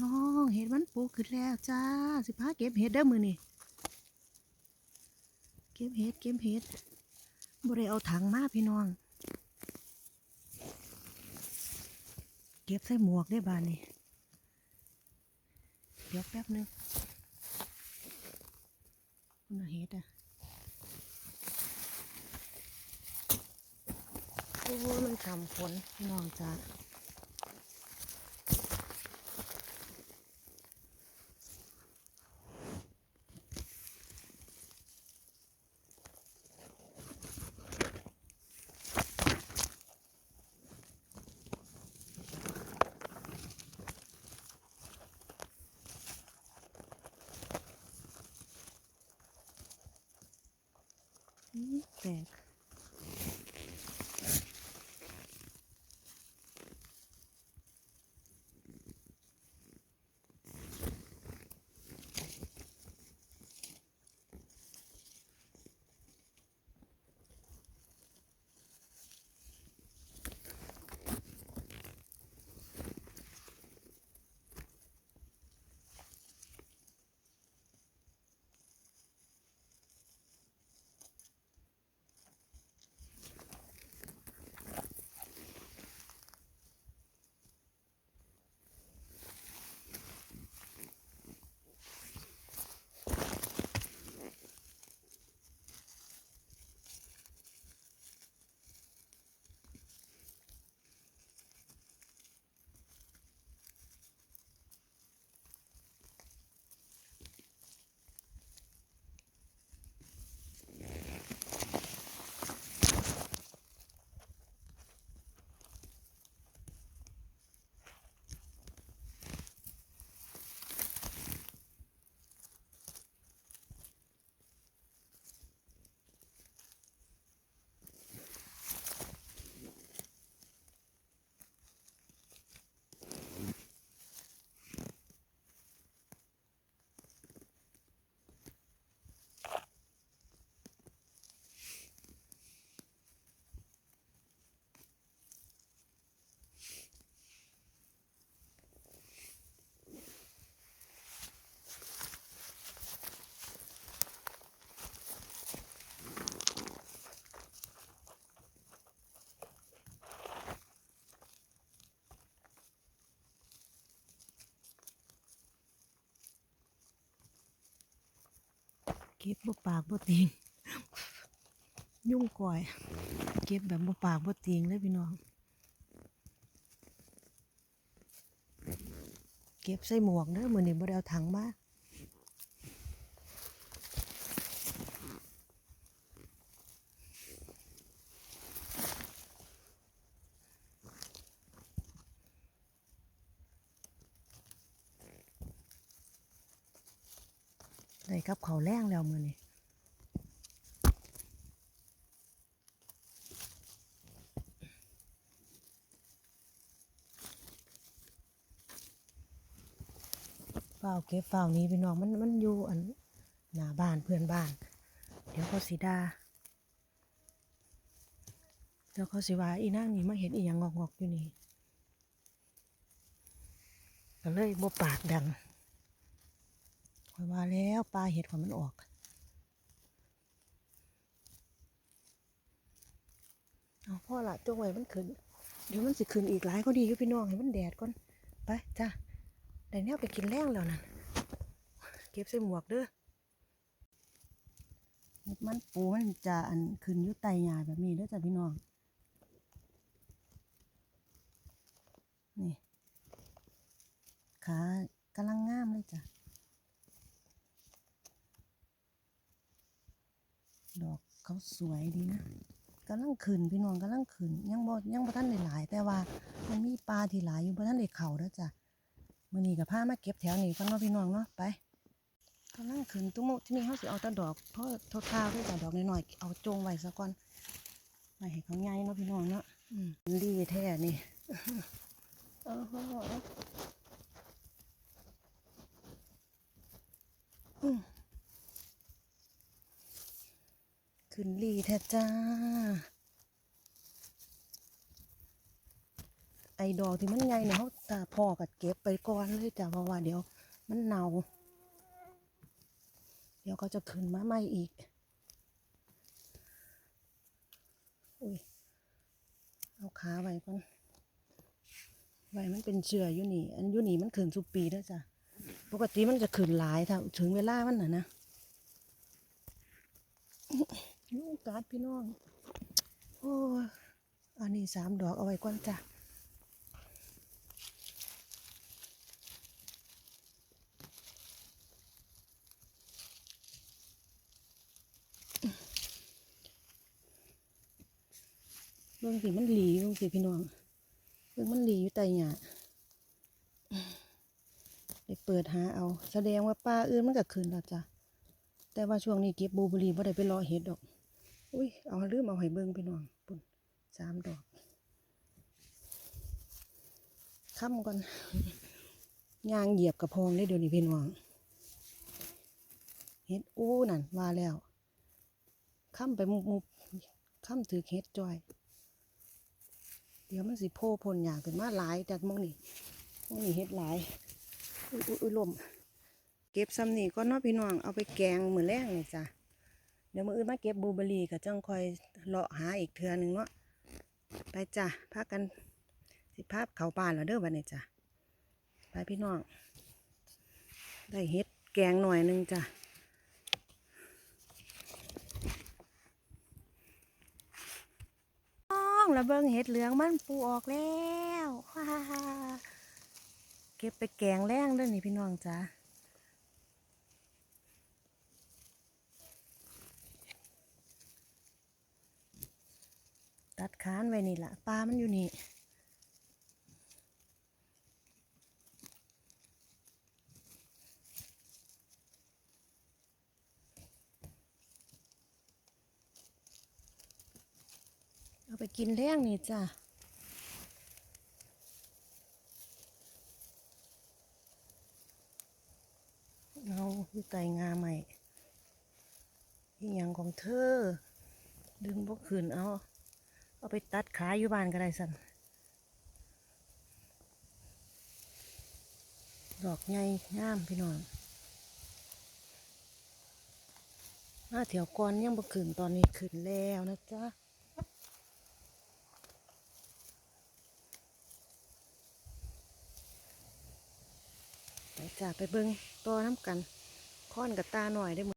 น้องเห็ดมันปลูกขึ้นแล้วจ้าสิพาเก็บเห็ดเด้อมือนี่เก็บเห็ดเก็บเห็ดบ่ได้เอาถังมาพี่น้อง เก็บใส่หมวกได้บานนี่เดี๋ยวแป๊บหนึงคุณเอาเห็ดอะโอ้มันทำฝนพี่น้องจ้า อื เก็บบ่ปากบ่ติงยุ่งก่อย เก็บแบบบ่ปากบ่ติงเลยพี่น้อง เก็บใส่หมวกเด้อมื้อนี้บ่ได้เอาถังมา ได้กับเขาแรงแล้วมือนี่เฝ้าเก็บเฝ้านี้พี่น้องมันมันอยู่อันหน้าบ้านเพื่อนบ้าน เดี๋ยวเขาสิดาเดี๋ยวเขาสิว่าอีนางนี่มาเห็นอีหยังงอกๆอยู่นี่ก็เลยบ่ปากดัง ว่าแล้วปลาเห็ดขอยมันออก เอาพ่อละจงไว้มันขึ้น เดี๋ยวมันสิขึ้นอีกหลายก็ดีอยู่พี่น้องให้มันแดดก่อน ไปจ้าได้แนวไปกินแรงแล้วนั่นเก็บใส่หมวกเด้อมันปูมันจะอันขึ้นยู่ไตหญ้าแบบนี้เด้อจ้ะพี่น้อง นี่ขากำลังงามเลยจ้ะ ดอกเขาสวยดีนะกำลังขึ้นพี่น้องกำลังขึ้นยังบ่ยังบ่ทันได้หลาย แต่ว่ามันมีปลาที่หลายอยู่บ่ทันได้เข้าเด้อจ้ะมื้อนี้ก็พามาเก็บแถวนี้ฟังเนาะพี่น้องเนาะไปกำลังขึ้นตุ้มที่นี่เฮาสิเอาแต่ดอกเพราะทดทาวด้วยจ้ะดอกน้อยๆเอาจงไว้ซะก่อนไว้ให้เขาใหญ่เนาะพี่น้องเนาะอืมดีแท้นี่โอ้โหอืม ขึ้นลีแท้จ้า ไอดอกที่มันใหญ่เนี่ยเขาตาพ่อกัดเก็บไปก่อนเลยจ้ะเพราะว่าเดี๋ยวมันเน่า เดี๋ยวก็จะขึ้นมาใหม่อีก อุ้ย เอาขาไว้ก่อนไว้มันเป็นเชื้ออยู่นี่ อันอยู่นี่มันขึ้นสุปีแล้วจ้ะ ปกติมันจะขึ้นหลายถ้าถึงเวลามันน่ะนะ ยุงกัดพี่น้อง โอ้อันนี้สามดอกเอาไว้ก่อนจ้ะเบิ่งสิมันหลีเบิ่งสิพี่น้องเบิ่งมันหลีอยู่ใต้หญ้าได้เปิดหาเอา แสดงว่าป้าอื่นมันก็ขึ้นแล้วจ้ะแต่ว่าช่วงนี้เก็บบูบอร์รี่บ่ได้ไปรอเห็ดดอก เอาลืมเอาให้เบิ่งพี่น้องปุ่นสามดอกค้ำก่อนยางเหยียบกระพองได้เดี๋ยวนี้พี่น้องเห็ดอู้นั่นว่าแล้วค้ำไปมุบมุบค้ำถือเห็ดจอย เดี๋ยวมันสิโพพนหยาขึ้นมาหลายจากมองนี่มองนี่เฮ็ดหลายอุ้ยอุ้ยลมเก็บซ้ำนี่ก็นาะพี่น้องเอาไปแกงเหมื้อแรงนี่จ้ะ เดี๋ยวมืออื่นมาเก็บบูเบอรี่ก็จังคอยเลาะหาอีกเทื่อหนึงเนาะไปจ้ะพากันสิพาพเขาบ้านแล้วเด้อบัดนี้จ้ะไปพี่น้องได้เฮ็ดแกงหน่อยหนึงจ้ะน้องระเบิงเห็ดเหลืองมันปูออกแล้วเก็บไปแกงแรงเด้วยนี่พี่น้องจ้า ตัดขานไว้นี่ละปลามันอยู่นี่เอาไปกินแรงนี่จ้าเอาอยู่ไตงาใหม่อีหยังของเธอ ดึงพวกขืนเอา เอาไปตัดขาอยู่บ้านก็ได้สั่นดอกใหญ่งามพี่น้องมาแถวก่อนยังบ่ขึ้นตอนนี้ขึ้นแล้วนะจ๊ะไปจ้าไปเบิ้งต่อน้ำกันค้อนกับตาหน่อยได้อ